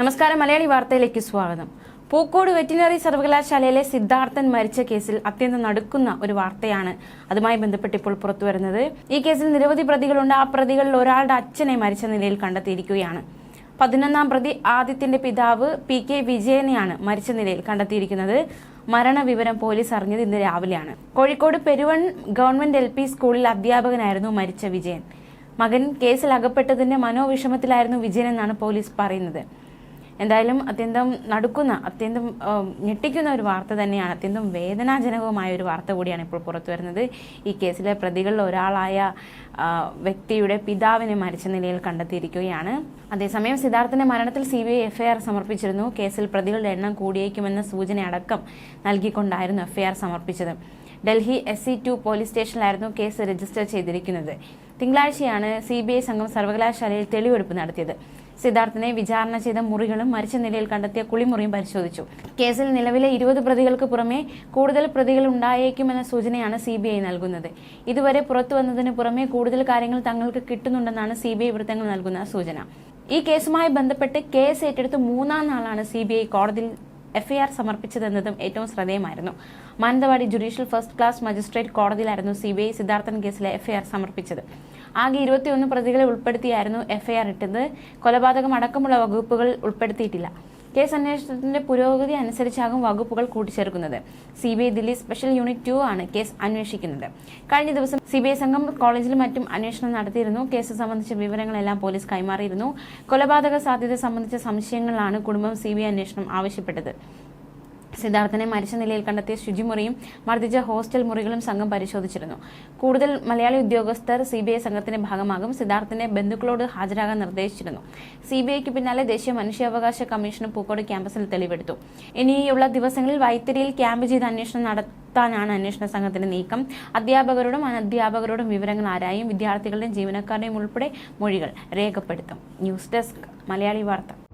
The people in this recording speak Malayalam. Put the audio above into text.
നമസ്കാരം മലയാളി വാർത്തയിലേക്ക് സ്വാഗതം. പൂക്കോട് വെറ്റിനറി സർവകലാശാലയിലെ സിദ്ധാർത്ഥൻ മരിച്ച കേസിൽ അത്യന്തം നടുക്കുന്ന ഒരു വാർത്തയാണ് അതുമായി ബന്ധപ്പെട്ട് ഇപ്പോൾ പുറത്തുവരുന്നത് ഈ കേസിൽ നിരവധി പ്രതികളുണ്ട്. ആ പ്രതികളിൽ ഒരാളുടെ അച്ഛനെ മരിച്ച നിലയിൽ കണ്ടെത്തിയിരിക്കുകയാണ്. പതിനൊന്നാം പ്രതി ആദിത്യന്റെ പിതാവ് പി കെ വിജയനെയാണ് മരിച്ച നിലയിൽ കണ്ടെത്തിയിരിക്കുന്നത്. മരണവിവരം പോലീസ് അറിഞ്ഞത് ഇന്ന് രാവിലെയാണ്. കോഴിക്കോട് പെരുവൺ ഗവൺമെന്റ് എൽ സ്കൂളിൽ അധ്യാപകനായിരുന്നു മരിച്ച വിജയൻ. മകൻ കേസിൽ അകപ്പെട്ടതിന്റെ മനോവിഷമത്തിലായിരുന്നു വിജയൻ എന്നാണ് പോലീസ് പറയുന്നത്. എന്തായാലും അത്യന്തം നടുക്കുന്ന അത്യന്തം ഞെട്ടിക്കുന്ന ഒരു വാർത്ത തന്നെയാണ് അത്യന്തം വേദനാജനകവുമായ ഒരു വാർത്ത കൂടിയാണ് ഇപ്പോൾ പുറത്തു വരുന്നത്. ഈ കേസിലെ പ്രതികളിൽ ഒരാളായ വ്യക്തിയുടെ പിതാവിനെ മരിച്ച നിലയിൽ കണ്ടെത്തിയിരിക്കുകയാണ്. അതേസമയം സിദ്ധാർത്ഥന്റെ മരണത്തിൽ സി ബി ഐ എഫ്ഐആർ സമർപ്പിച്ചിരുന്നു. കേസിൽ പ്രതികളുടെ എണ്ണം കൂടിയേക്കുമെന്ന സൂചനയടക്കം നൽകിക്കൊണ്ടായിരുന്നു എഫ്ഐആർ സമർപ്പിച്ചത്. Delhi S C two police സ്റ്റേഷനിലായിരുന്നു case register ചെയ്തിരിക്കുന്നത്. തിങ്കളാഴ്ചയാണ് സി ബി ഐ സംഘം സർവകലാശാലയിൽ തെളിവെടുപ്പ് നടത്തിയത്. സിദ്ധാർത്ഥിനെ വിചാരണ ചെയ്ത മുറികളും മരിച്ച നിലയിൽ കണ്ടെത്തിയ കുളിമുറിയും പരിശോധിച്ചു. കേസിൽ നിലവിലെ ഇരുപത് പ്രതികൾക്ക് പുറമെ കൂടുതൽ പ്രതികൾ ഉണ്ടായേക്കുമെന്ന സൂചനയാണ് സി ബി ഐ നൽകുന്നത്. ഇതുവരെ പുറത്തു വന്നതിന് പുറമെ കൂടുതൽ കാര്യങ്ങൾ തങ്ങൾക്ക് കിട്ടുന്നുണ്ടെന്നാണ് സി ബി ഐ വൃത്തങ്ങൾ നൽകുന്ന സൂചന. ഈ കേസുമായി ബന്ധപ്പെട്ട് കേസ് ഏറ്റെടുത്ത് മൂന്നാം നാളാണ് സി ബി ഐ കോടതിയിൽ എഫ്ഐആർ സമർപ്പിച്ചതെന്നതും ഏറ്റവും ശ്രദ്ധേയമായിരുന്നു. Mananthavady judicial first class magistrate കോടതിയിലായിരുന്നു C B I Siddharthan കേസിലെ എഫ്ഐആർ സമർപ്പിച്ചത്. ആകെ ഇരുപത്തിയൊന്ന് പ്രതികളെ ഉൾപ്പെടുത്തിയായിരുന്നു എഫ്ഐആർ ഇട്ടത്. കൊലപാതകം അടക്കമുള്ള വകുപ്പുകൾ ഉൾപ്പെടുത്തിയിട്ടില്ല. കേസ് അന്വേഷണത്തിന്റെ പുരോഗതി അനുസരിച്ചാകും വകുപ്പുകൾ കൂട്ടിച്ചേർക്കുന്നത്. C B I Delhi special unit two ആണ് കേസ് അന്വേഷിക്കുന്നത്. കഴിഞ്ഞ ദിവസം സി ബി ഐ സംഘം കോളേജിലും മറ്റും അന്വേഷണം നടത്തിയിരുന്നു. കേസ് സംബന്ധിച്ച വിവരങ്ങളെല്ലാം പോലീസ് കൈമാറിയിരുന്നു. കൊലപാതക സാധ്യത സംബന്ധിച്ച സംശയങ്ങളാണ് കുടുംബം സി ബി ഐ അന്വേഷണം ആവശ്യപ്പെട്ടത്. സിദ്ധാർത്ഥനെ മരിച്ച നിലയിൽ കണ്ടെത്തിയ ശുചിമുറിയും മർദ്ദിച്ച ഹോസ്റ്റൽ മുറികളും സംഘം പരിശോധിച്ചിരുന്നു. കൂടുതൽ മലയാളി ഉദ്യോഗസ്ഥർ സി ബി ഐ സംഘത്തിന്റെ ഭാഗമാകും സിദ്ധാർത്ഥിന്റെ ബന്ധുക്കളോട് ഹാജരാകാൻ നിർദ്ദേശിച്ചിരുന്നു. സി ബി ഐക്ക് പിന്നാലെ ദേശീയ മനുഷ്യാവകാശ കമ്മീഷനും പൂക്കോട് ക്യാമ്പസിൽ തെളിവെടുത്തു. ഇനിയുള്ള ദിവസങ്ങളിൽ വൈത്തിരിയിൽ ക്യാമ്പ് ചെയ്ത് അന്വേഷണം നടത്താനാണ് അന്വേഷണ സംഘത്തിന്റെ നീക്കം. അധ്യാപകരോടും അനധ്യാപകരോടും വിവരങ്ങൾ ആരായും വിദ്യാർത്ഥികളുടെയും ജീവനക്കാരുടെയും ഉൾപ്പെടെ മൊഴികൾ രേഖപ്പെടുത്തും. ന്യൂസ് ഡെസ്ക് മലയാളി വാർത്ത.